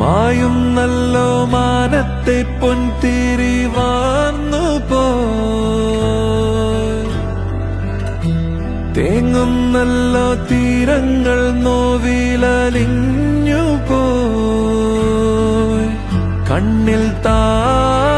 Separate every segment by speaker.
Speaker 1: മായുന്നല്ലോ മാനത്തെ പൊൻതിരി വാർന്നു പോങ്ങും തേങ്ങുന്നല്ലോ തീരങ്ങൾ നോവിലലിഞ്ഞു പോയി. കണ്ണിൽ താനെ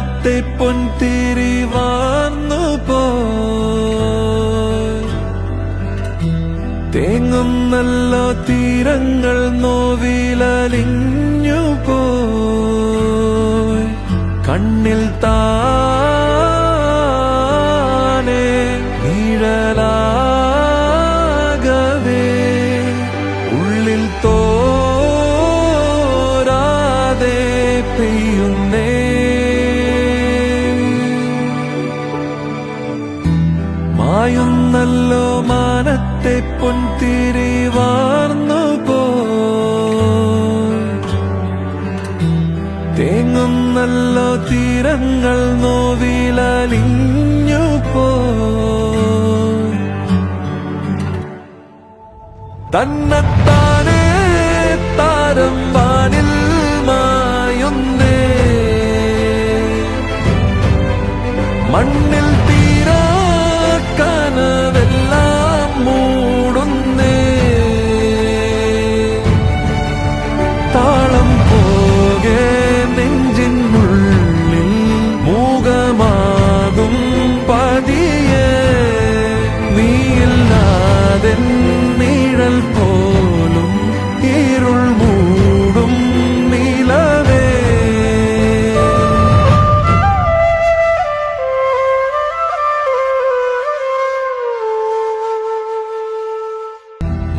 Speaker 1: മാനത്തെ പൊൻതിരി വാർന്നു പോങ്ങും തേങ്ങുന്നല്ലോ തീരങ്ങൾ നോവിലലിഞ്ഞു പോയി. കണ്ണിൽ താനെ മായുന്നല്ലോ മാനത്തെ പൊൻതിരി വാർന്നു പോയി. തേങ്ങുന്നല്ലോ തീരങ്ങൾ നോവിലലിഞ്ഞു തന്നെത്താനേ താരം വാനിൽ മായുന്നേ. മണ്ണിൽ തീരാ പതിയെ നീയില്ലാതെ നിഴൽ പോലും ഇരുൾ മൂടും നിലവേ.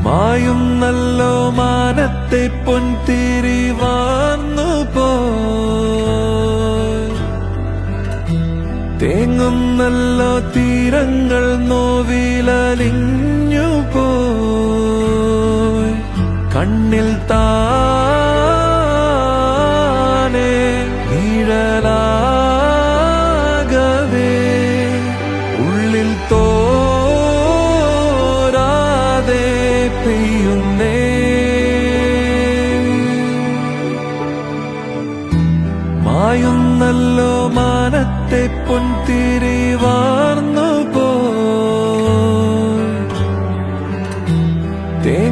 Speaker 1: മായുന്നല്ലോ മാനത്തെ പൊൻതിരി തേങ്ങുന്നല്ലോ തീരങ്ങൾ നോവിലലിഞ്ഞു പോയി. കണ്ണിൽ താനെ നിഴലാകവേ മായുന്നല്ലോ മാനത്തെ പൊൻതിരി വാർന്നു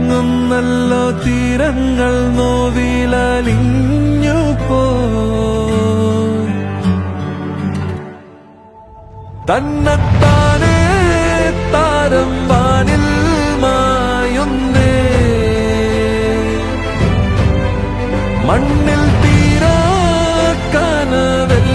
Speaker 1: പോങ്ങുന്നല്ലോ തീരങ്ങൾ നോവിലലിഞ്ഞു പോ തന്നെത്താനെ താരം വാനിൽ മായുന്നേ. മണ്ണിൽ തീ கனவில்